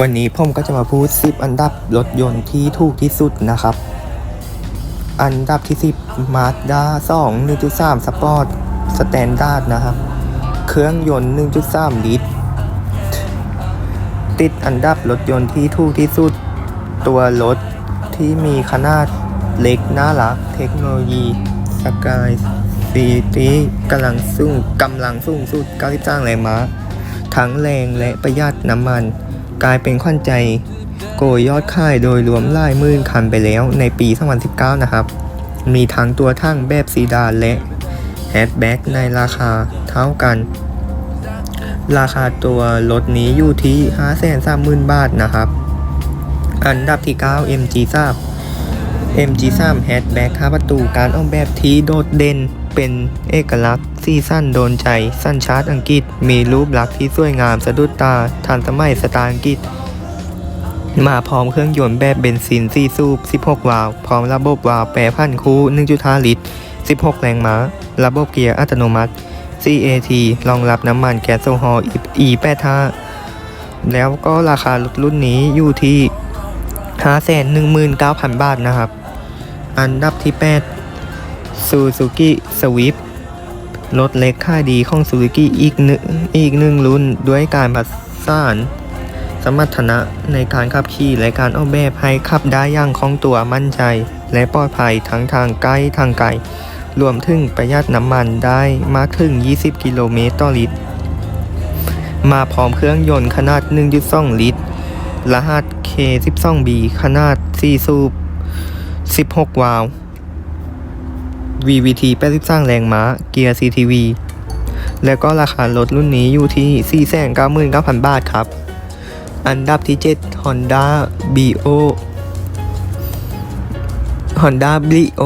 วันนี้ผมก็จะมาพูด 10 อันดับรถยนต์ที่ถูกที่สุดนะครับ อันดับที่ 10 Mazda 2 1.3 Sport Standard นะครับ เครื่องยนต์ 1.3 ลิตร ติดอันดับรถยนต์ที่ถูกที่สุด ตัวรถที่มีขนาดเล็กน่ารัก เทคโนโลยีสกายซีตีกำลังสูงกำลังสูงสุด 93 แรงม้า ทั้งแรงและประหยัดน้ำมัน กลายเป็นขวัญใจโกยยอดขายโดยรวมหลายมื่นคันไปแล้วในปี 2019 นะครับ มีทั้งตัวทั้งแบบซีดานและแฮชแบ็กในราคาเท่ากัน ราคาตัวรถนี้อยู่ที่530,000 บาทนะครับ อันดับที่ 9 MG3 MG3 Hatchback 5ประตูการออกแบบที่โดดเด่น เป็นเอกลักษณ์สีสั้นโดนใจสั้นชาร์ตอังกฤษ มีรูปลักษณ์ที่สวยงามสะดุดตาทันสมัยสไตล์อังกฤษ มาพร้อมเครื่องยนต์แบบเบนซิน4สูบ 16 วาล์วพร้อมระบบวาล์วแปรพันคู่1.5 ลิตร 16 แรงม้า ระบบเกียร์อัตโนมัติ CAT รองรับน้ำมันแก๊สโซฮอล์ E85 แล้วก็ราคารถรุ่นนี้อยู่ที่ 519,000 บาทนะครับ อันดับที่ 8 Suzuki Swift รถเล็กค่าดีของ Suzuki อีกหนึ่งอีกหนึ่งรุ่นด้วยการประสานสมรรถนะในการขับขี่และการออกแบบให้ขับได้อย่างคล่องตัวมั่นใจ และปลอดภัยทั้งทางใกล้ทางไกลรวมถึงประหยัดน้ำมันได้มากถึง 20 กิโลเมตรต่อลิตร มาพร้อมเครื่องยนต์ขนาด 1.2 ลิตร รหัส K12B ขนาด 4 สูบ 16 วาล์ว VVT 83แรงม้า เกียร์ CTV แล้วก็ราคารถรุ่นนี้อยู่ที่ 499,000 บาทครับ อันดับที่ 7 Honda Brio Honda Brio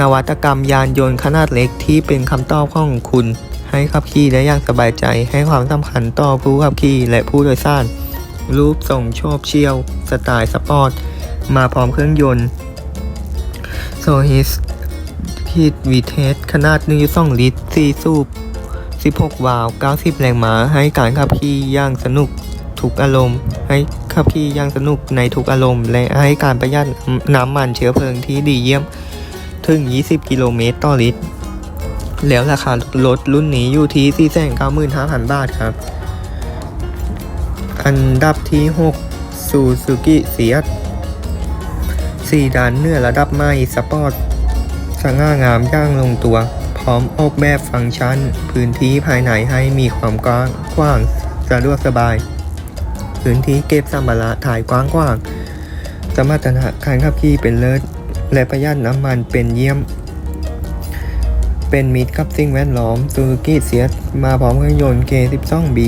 นวัตกรรมยานยนต์ขนาดเล็กที่เป็นคำตอบของคุณ ให้ขับขี่ได้อย่างสบายใจ ให้ความสำคัญต่อผู้ขับขี่และผู้โดยสาร รูปทรงโฉบเฉี่ยว สไตล์สปอร์ต มาพร้อมเครื่องยนต์โซฮิส ดวีเทสขนาด 1.2 ลิตร 4 สูบ 16 วาล์ว90 แรงม้า ให้การขับขี่อย่างสนุกทุกอารมณ์ ให้ขับขี่อย่างสนุกในทุกอารมณ์ และให้การประหยัดน้ำมันเชื้อเพลิงที่ดีเยี่ยม ถึง 20 กิโลเมตรต่อลิตร แล้วราคารถรุ่นนี้อยู่ที่ 495,000 บาทครับ อันดับที่6 Suzuki s i a t สีดานเนื้อระดับใหม่สปอร์ต สง่างามย่างลงตัว พร้อมออกแบบฟังก์ชัน พื้นที่ภายในให้มีความกว้างกว้างสะดวกสบาย พื้นที่เก็บสัมภาระถ่ายกว้างกว้างสมรรถนะการขับขี่เป็นเลิศและประหยัดน้ำมันเป็นเยี่ยม เป็นมิตรกับสิ่งแวดล้อม Suzuki s i a t มาพร้อมเครื่องยนต์ K12B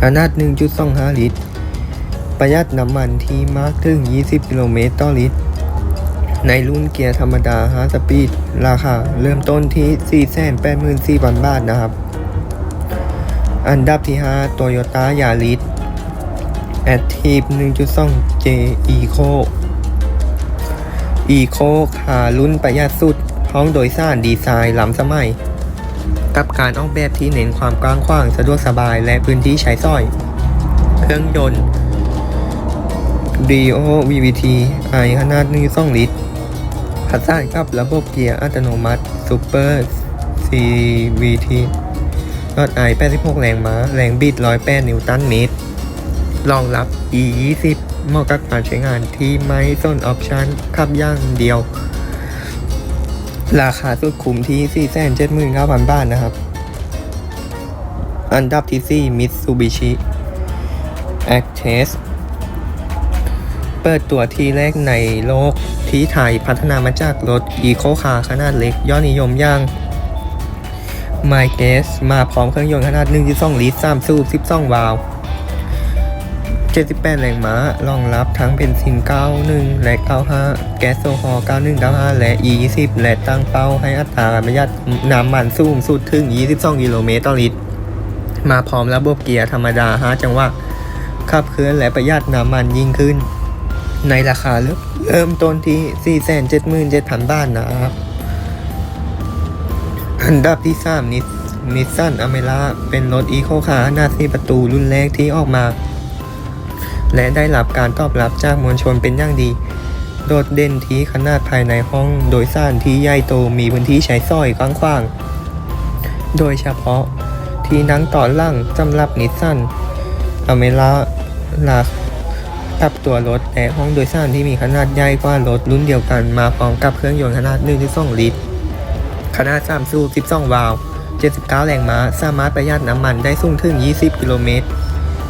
ขนาด 1.25 ลิตร ประหยัดน้ำมันที่มากถึง 20 กิโลเมตรต่อลิตร ในรุ่นเกียร์ธรรมดา5สปีดราคาเริ่มต้นที่ 484,000 บาทนะครับ อันดับที่ 5 Toyota Yaris Active 1.2 J Eco Eco ขารุ่นประหยัดสุด ห้องโดยสารดีไซน์ล้ำสมัย กับการออกแบบที่เน้นความกว้างขวางสะดวกสบายและพื้นที่ใช้สอย เครื่องยนต์ DO VVT i ขนาด1.2ลิตร ผสานกับระบบเกียร์อัตโนมัติ Super CVT ยอดไอ86 แรงม้า แรงบิด 108 นิวตันเมตร รองรับ E20 เหมาะกับการใช้งานที่ไม่ส้นออปชันขับย่างเดียว ราคาสุดคุ้มที่ 479,000 บาทนะครับ อันดับที่ 4 Mitsubishi Actros เปิดตัวที่แรกในโลกที่ไทยพัฒนามาจากรถ Eco Car ขนาดเล็กยอดนิยมอย่าง m y g a s มาพร้อมเครื่องยนต์ขนาด 1.2 ลิตร 3 สูบ 12 วาล์ว 78 แรงม้ารองรับทั้งเบนซิน 91 และ 95 แก๊สโซฮอล์ 91 95 และ E20 และตั้งเป้าให้อัตราการประหยัดน้ำมันสูงสุดถึง 22 กิโลเมตรต่อลิตร มาพร้อมระบบเกียร์ธรรมดา 5 จังหวะขับเคลื่อนและประหยัดน้ำมันยิ่งขึ้น ในราคาเริ่มเริ่มต้นที่ 477,000 บาทนะครับ อันดับที่ 3 นิสนิสสันอเมร่าเป็นรถอีโคคาร์หน้าสี่ประตูรุ่นแรกที่ออกมา และได้รับการตอบรับจากมวลชนเป็นอย่างดี โดดเด่นที่ขนาดภายในห้องโดยสารที่ใหญ่โตมีพื้นที่ใช้สอยกว้างๆ โดยเฉพาะที่นั่งต่อล่างสำหรับนิสสันอเมร่าลา กับตัวรถและห้องโดยสารที่มีขนาดใหญ่กว่ารถรุ่นเดียวกันมาพร้อมกับเครื่องยนต์ขนาด 1.2 ลิตร ขนาด 3 สูบ 12 วาล์ว 79 แรงม้า สามารถประหยัดน้ำมันได้สูงถึง 20 กิโลเมตร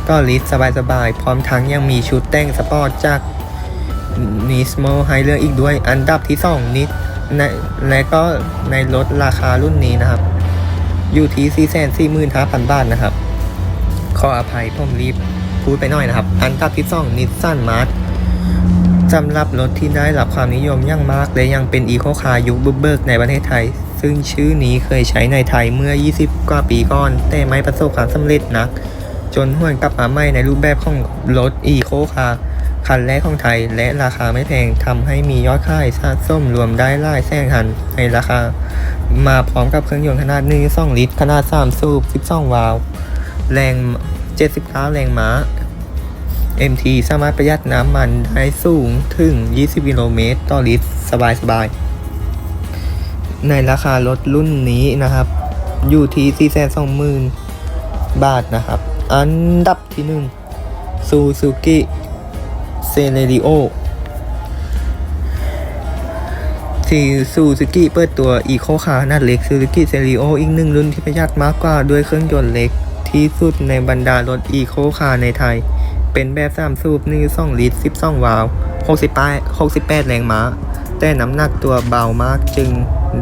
ต่อลิตรสบายๆ พร้อมทั้งยังมีชุดแต่งสปอร์ตจาก Nismo ให้เลือกอีกด้วย อันดับที่ 2 นิดและและก็ในรถราคารุ่นนี้นะครับ อยู่ที่ 445,000 บาทนะครับ ขออภัยผมรีบ พูดไปหน่อยนะครับ อันดับที่2นิสสันมาร์สำหรับรถที่ได้รับความนิยมอย่างมาก และยังเป็นอีโคคาร์ยุคบุกเบิกในประเทศไทย ซึ่งชื่อนี้เคยใช้ในไทยเมื่อ 20 กว่าปีก่อน แต่ไม่ประสบความสำเร็จนักจนหวนกลับมาใหม่ในรูปแบบของรถอีโคคาร์คันแรกของไทย และราคาไม่แพงทำให้มียอดขายสะสมรวมได้หลายแสนคันในราคา มาพร้อมกับเครื่องยนต์ขนาด 1.2 ลิตร ขนาด 3 สูบ 12 วาล์วแรง 79 แรงม้า MT สามารถประหยัดน้ำมันได้สูงถึง 20 กิโลเมตรต่อลิตร สบายๆ ในราคารถรุ่นนี้นะครับ อยู่ที่ 420,000 บาทนะครับ อันดับที่1 Suzuki Celerio ที่ซูซูกิเปิดตัวอีโคคาร์ขนาดเล็กซูซูกิเซริโออีกหนึ่งรุ่นที่ประหยัดมากกว่าด้วยเครื่องยนต์เล็ก ที่สุดในบรรดารถอีโคคาร์ในไทย เป็นแบบ3สูบ1.2ลิตร 12 วาล์ว68 68 แรงม้า แต่น้ำหนักตัวเบามากจึง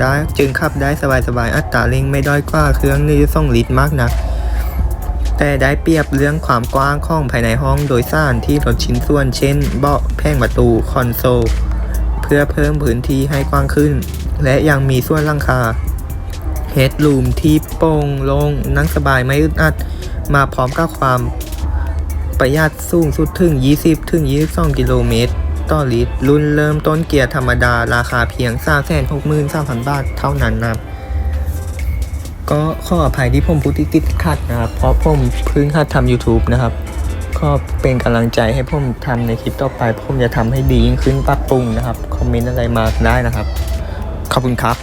ได้จึงขับได้สบายๆ อัตราเร่งไม่ด้อยกว่าเครื่อง1.2ลิตรมากนัก แต่ได้เปรียบเรื่องความกว้างของภายในห้องโดยสารที่ลดชิ้นส่วน เช่น เบาะแผงประตูคอนโซล เพื่อเพิ่มพื้นที่ให้กว้างขึ้น และยังมีส่วนลังคา เฮดลูมที่โปร่งโลงนั่งสบายไม่อึดอัด มาพร้อมกับความประหยัดสูงสุดถึง 20 ถึง 22 กิโลเมตร ต่อลิตร รุ่นเริ่มต้นเกียร์ธรรมดาราคาเพียง 363,000 บาทเท่านั้นนะครับ ก็ขออภัยที่ผมพูดติดขัดนะครับ เพราะผมเพิ่งหัดทำ YouTube นะครับก็เป็นกำลังใจให้ผมทำในคลิปต่อไป ผมจะทำให้ดียิ่งขึ้นปรับปรุงนะครับ คอมเมนต์อะไรมาได้นะครับ ขอบคุณครับ